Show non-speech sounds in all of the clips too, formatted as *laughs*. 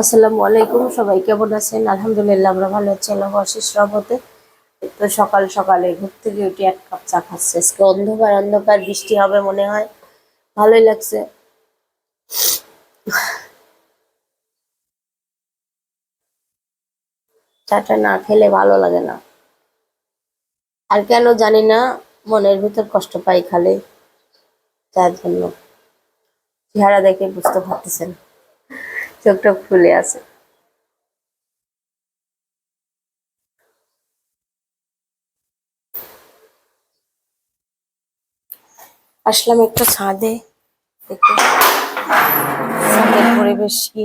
আসসালামু আলাইকুম, সবাই কেমন আছেন? আলহামদুলিল্লাহ, আমরা ভালো আছি আল্লাহ অশেষ রহমতে। তো সকাল সকালে ঘুর থেকে উঠে এক কাপ চা খাচ্ছে। আজকে অন্ধকার অন্ধকার, বৃষ্টি হবে মনে হয়। ভালোই লাগছে। চাটা না খেলে ভালো লাগে না। আর কেন জানি না, মনের ভিতর কষ্ট পাই খালে। যার জন্য। চেহারা দেখে বুঝতে পারতেছেন। চোখটা ফুলে আছে। আসলাম একটু ছাদে পরিবেশ কি?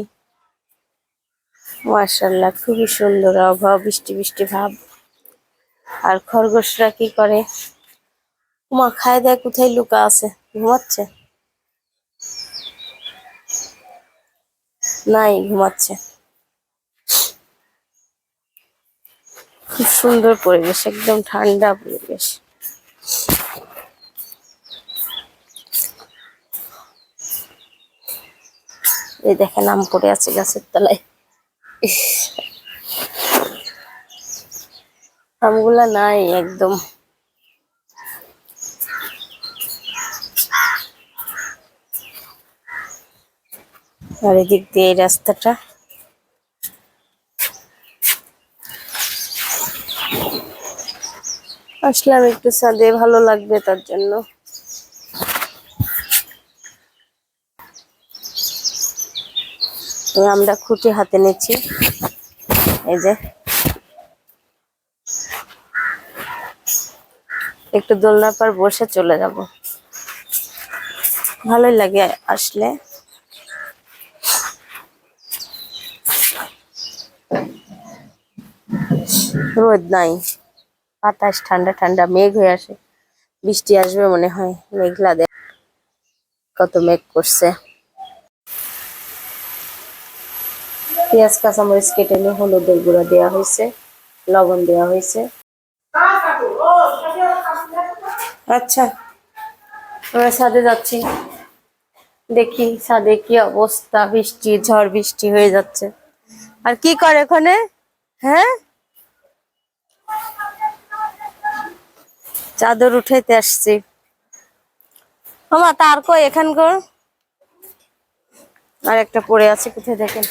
মার্শাল্লাহ খুবই সুন্দর আবহাওয়া, বৃষ্টি বৃষ্টি ভাব। আর খরগোশরা কি করে? মা খায় দেয়, কোথায় লুকা আছে? ঘুমাচ্ছে? নাই, ঘুমাচ্ছে। খুব সুন্দর পরিবেশ, একদম ঠান্ডা পরিবেশ। এই দেখেন, আম পড়ে আছে গাছের তলায়। আমগুলা নাই, একদম। আর এদিক দিয়ে এই রাস্তাটা। আসলাম একটু ছাদে, ভালো লাগবে তার জন্য। আমরা খুঁটি হাতে নিচ্ছি। এই যে। একটু দোলনার পর বসে চলে যাব। ভালোই লাগে আসলে। রোদ নাই। বাতাস, ঠান্ডা ঠান্ডা, মেঘ হয়ে আসে। বৃষ্টি আসবে মনে হয়, মেঘলা দেখ কত মেঘ করছে। পেঁয়াজ, কাঁচামরিচ কেটে নিয়ে হলুদের গুঁড়া দেওয়া হয়েছে, লবণ দেওয়া হয়েছে। আচ্ছা আমরা ছাদে যাচ্ছি। দেখি ছাদে কি অবস্থা, বৃষ্টি, ঝড় বৃষ্টি হয়ে যাচ্ছে। আর কি করে ওখানে? হ্যাঁ? চাদর উঠাইতে আসছি। আমা তার কই এখানকার আর একটা পড়ে আছে কোথায় দেখেন।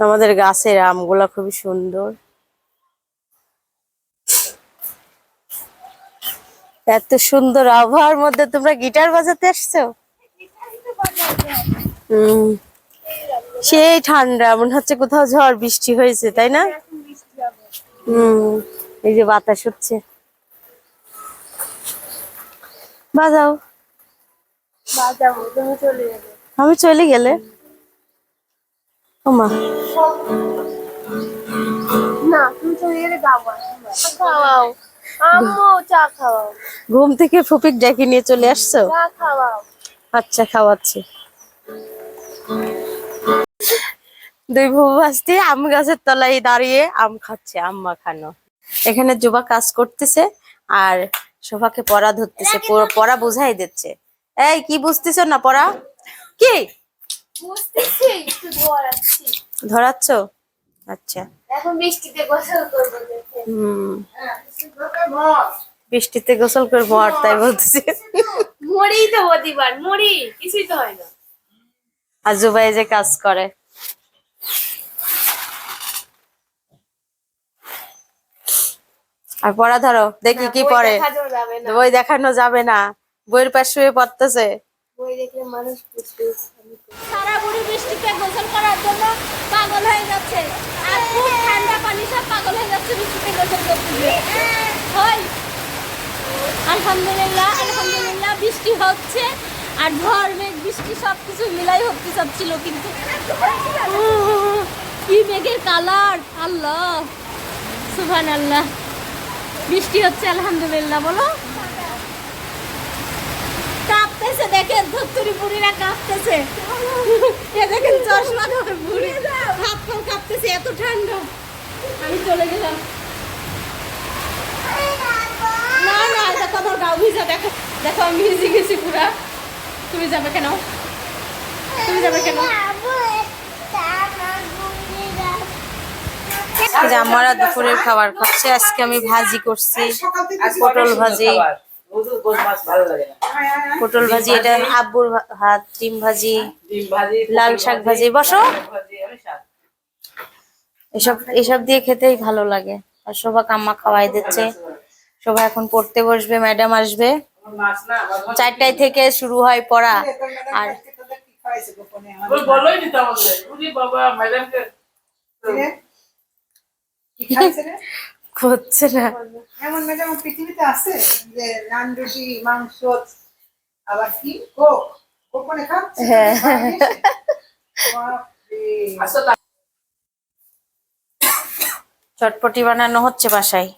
আমাদের গাছের আমগুলা খুবই সুন্দর। এত সুন্দর আবহাওয়ার মধ্যে তোমরা গিটার বাজাতে আসছো? সেই ঠান্ডা, মনে হচ্ছে কোথাও ঝড় বৃষ্টি হয়েছে, তাই না? হম এই যে বাতাস হচ্ছে। বাজাও। বাজাবো তুমি চলে যাবে আমি চলে গেলে? ওমা না তুমি চলে গেলে গাবো খাওয়াও আম্মু চা খাওয়াও ঘুম থেকে ফুপিক ডেকে নিয়ে চলে আসছো? চা খাওয়াও। আচ্ছা খাওয়াচ্ছি। দুই বউ আসতে আম গাছের তলায় দাঁড়িয়ে আম খাচ্ছে আম মাখানো। এখানে যুবা কাজ করতেছে আর শোভাকে পড়া ধরতেছে পড়া বুঝাই দিচ্ছে। এই কি বুঝতেছ না পড়া? কি? ধরাচ্ছি। আচ্ছা। বৃষ্টিতে গোসল করব হুম। বৃষ্টিতে গোসল করব। আর তাই বলতেছি। মরেই তো মরি কিছুই তো হয় না। আর জুবাই যে কাজ করে। আর পড়া ধরো দেখি কি বই পড়ে। দেখানো যাবে না। বই দেখানো যাবে না। বইয়ের পাশ শুয়ে পড়তেছে। বই দেখলে মানুষ সারা বুড়ি বৃষ্টিতে গোসল করার জন্য পাগল হয়ে যাচ্ছে। আর খুব ঠান্ডা পানি সব পাগল হয়ে যাচ্ছে বৃষ্টিতে গোসল করতে হয় আলহামদুলিল্লাহ আলহামদুলিল্লাহ বৃষ্টি হচ্ছে। আর ঝড় মেঘ বৃষ্টি সব কিছু মিলাই হতে চাচ্ছিল কিন্তু। কি মেঘের কালার। আল্লাহ। সুভান আল্লাহ বৃষ্টি হচ্ছে, আলহামদুলিল্লাহ, বলো। কাঁপতেছে, দেখেন ধুত্তুরি বুড়িরা কাঁপতেছে। এ দেখেন চশমা ধরে বুড়ি। হাত পা কাঁপতেছে, এত ঠান্ডা। আমি চলে গেলাম। না না দেখো আমার গা ভিজা, দেখো দেখো, আমি ভিজে গেছি পুরা। তুমি যাবে কেন? তুমি যাবে কেন এই যে আমরা দুপুরের খাবার খাচ্ছে। আজকে আমি ভাজি করছি পটল ভাজি। ভালো লাগে না পটল ভাজি এটা আব্বুর হাত ডিম ভাজি লাল শাক ভাজি। বসো। এসব এসব দিয়ে খেতেই ভালো লাগে। আর শোভা কাম্মা খাওয়াই দিচ্ছে। শোভা এখন পড়তে বসবে ম্যাডাম আসবে। চারটায় থেকে শুরু হয় পড়া। আর বলোই বাবা ম্যাডামকে হচ্ছে না। এমন ম্যাডাম পৃথিবীতে আছে যে নান রুটি মাংস আবার কি? কোক। খাচ্ছে? হ্যাঁ। চটপটি বানানো হচ্ছে বাসায়।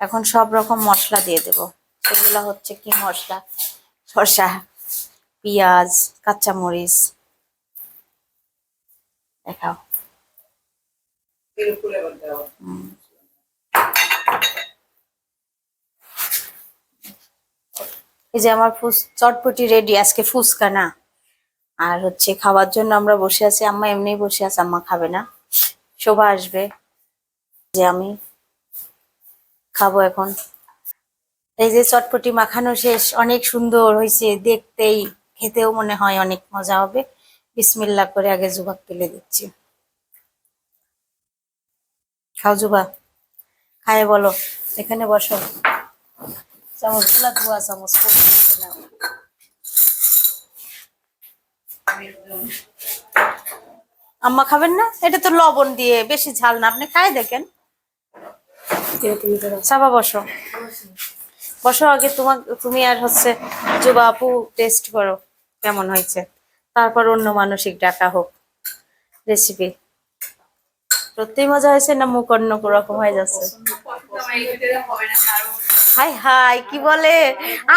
এখন সব রকম মশলা দিয়ে দেব। সেগুলো হচ্ছে কি মশলা? শসা পেঁয়াজ কাঁচামরিচ দেখাও এর উপরে আবার দেওয়া। এই যে আমার ফুস, চটপটি রেডি আজকে ফুচকা না। আর হচ্ছে খাওয়ার জন্য আমরা বসে আছি, আম্মা এমনি বসে আছে, আম্মা খাবে না। শোভা আসবে। যে আমি খাব এখন। এই যে চটপটি মাখানো শেষ, অনেক সুন্দর হয়েছে দেখতেই, খেতেও মনে হয় অনেক মজা হবে। বিসমিল্লা করে আগে জুবাক তুলে দিচ্ছি। খাও জুবা। খায় বলো, এখানে বসো। চামচগুলা ধোয়া। চামচ আম্মা খাবেন না? এটা তো লবণ দিয়ে, বেশি ঝাল না। আপনি খাই দেখেন। সাবা বসো। বসো আগে তোমার তুমি আর হচ্ছে জুবা আপু টেস্ট করো, কেমন হয়েছে। তারপর অন্য মানসিক ডাকা হোক। রেসিপি সত্যি মজা হয়েছে না মুখ অন্য রকম হয়ে যাচ্ছে? হাই হাই, কি বলে?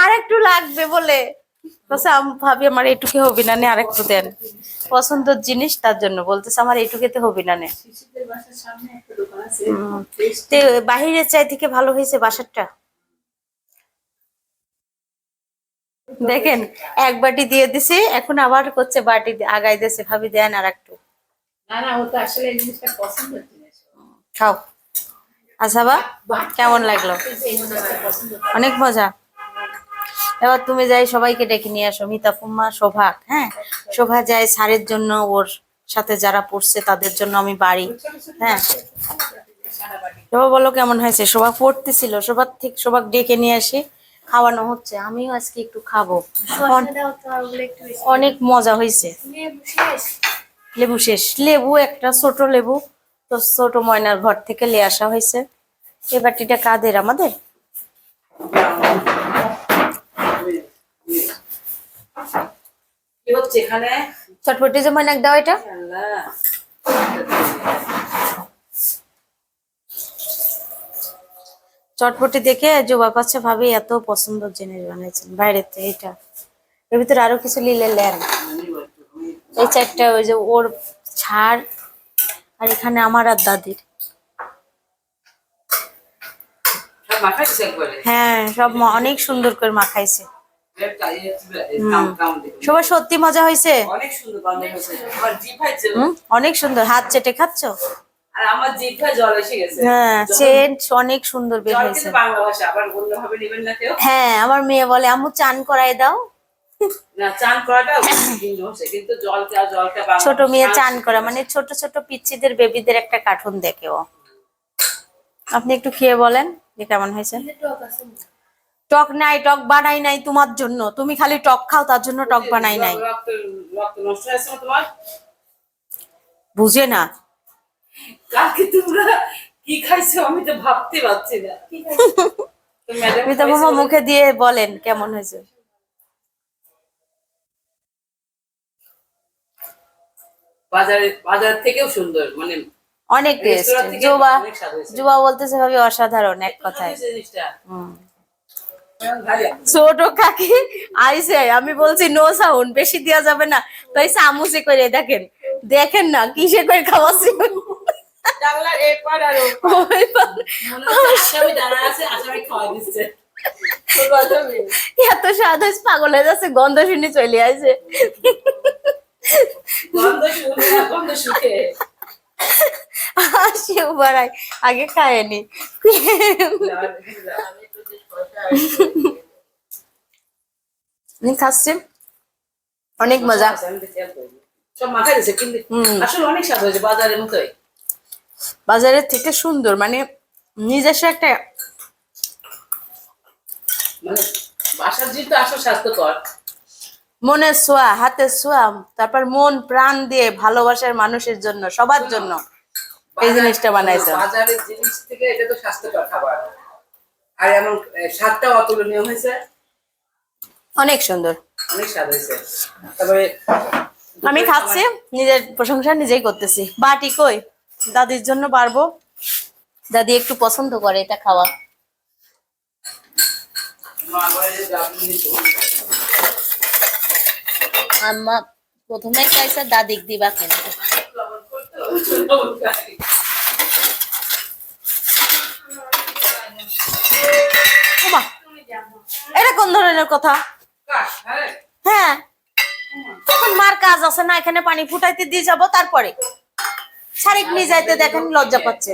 আর একটু লাগবে বলে। ভাবি, আমার এইটুকু হবি না নে, আর একটু দেন। পছন্দের জিনিস তার জন্য। বলতেছে, আমার এইটুকুতে হবি না নে। বাহিরের চাই থেকে ভালো হয়েছে বাসারটা? দেখেন, এক বাটি দিয়ে দিছি, এখন আবার করছে বাটি আগাই দিয়েছে ভাবি, দেন আর একটু। না না ও তো আসলে এই জিনিসটা পছন্দের খাও। বা কেমন লাগল? অনেক মজা। এবার তুমি যাই সবাইকে ডেকে নিয়ে আসো মিতা ফুম্মা শোভা হ্যাঁ? শোভা যায় স্যারের জন্য ওর সাথে যারা পড়ছে তাদের জন্য আমি বাড়ি হ্যাঁ? শোভা বলো কেমন হয়েছে? শোভা পড়তেছিল শোভা ঠিক শোভা ডেকে নিয়ে আসি খাওয়ানো হচ্ছে। আমিও আজকে একটু খাব। অনেক মজা হয়েছে। লেবু শেষ। লেবু একটা ছোট লেবু তো ছোট ময়নার ঘর থেকে নিয়ে আসা হয়েছে। এ বাটিটা কাদের আমাদের? চটপটি যে ময়নাক দাও এটা। চটপটি দেখে জোবা কাছে ভাবি এত পছন্দের জিনিস বানাইছেন বাইরের থেকে এটা। এর ভিতরে আরও কিছু লিলে লেন এই চারটা ওই যে ওর ছাড় আর এখানে আমার আর দাদির। হ্যাঁ সব ম- অনেক সুন্দর করে মাখাইছে। সবার সত্যি মজা হয়েছে? অনেক সুন্দর হাত চেটে খাচ্ছ? হ্যাঁ যখন- অনেক সুন্দর বের হয়েছে। হ্যাঁ আমার মেয়ে বলে আম্মু চান করাই দাও। ছোট মেয়ে চান করা মানে ছোট ছোট পিচ্ছিদের বেবিদের একটা কার্টুন দেখে ও। আপনি একটু খেয়ে বলেন যে কেমন হয়েছে। টক নাই টক বানাই নাই তোমার জন্য। তুমি খালি টক খাও তার জন্য টক বানাই নাই। বুঝে না। কালকে তোমরা কি খাইছো আমি তো ভাবতে পারছি না। মিতা মামা মুখে দিয়ে বলেন কেমন হয়েছে। বাজারে বাজার থেকেও সুন্দর মানে অনেক টেস্ট জুবা। জুবা বলতেছে ভাবি অসাধারণ এক কথায়। ছোট কাকি আইসে আমি বলছি নো সাউন্ড বেশি দেওয়া যাবে না তাই চামচে করে দেখেন দেখেন না কিসে করে খাওয়াছি। *laughs* এত স্বাদ হয়েছে পাগল হয়ে যাচ্ছে গন্ধ শুনে চলে আসে আগে খায়নি। খাচ্ছি? অনেক মজা। সব মাখাই দিয়েছে কিন্তু হুম। আসলে অনেক স্বাদ হয়েছে বাজারের মতোই। বাজারের থেকে সুন্দর মানে নিজস্ব একটা মানে বাসার জিনিস তো আসলে স্বাস্থ্যকর মনের ছোঁয়া হাতের ছোঁয়া তারপর মন প্রাণ দিয়ে ভালোবাসার মানুষের জন্য সবার জন্য এই জিনিসটা বানাইছে বাজারের জিনিস থেকে এটা তো স্বাস্থ্যকর খাবার। আর এমন স্বাদটা অতুলনীয় হয়েছে? অনেক সুন্দর। অনেক স্বাদ হয়েছে। তারপরে আমি খাচ্ছি নিজের প্রশংসা নিজেই করতেছি। বাটি কই? দাদির জন্য পারব। দাদি একটু পছন্দ করে এটা খাওয়া। আম্মা প্রথমে খাইছে দাদিক দিবা কেন? লবণ করতে লবণ খাই। ওমা, এটা কোন ধরনের কথা? হ্যাঁ হ্যাঁ তখন মার কাজ আছে না এখানে পানি ফুটাইতে দিয়ে যাব তারপরে। শাড়ি নিয়ে যাইতে দেখেন লজ্জা পাচ্ছে।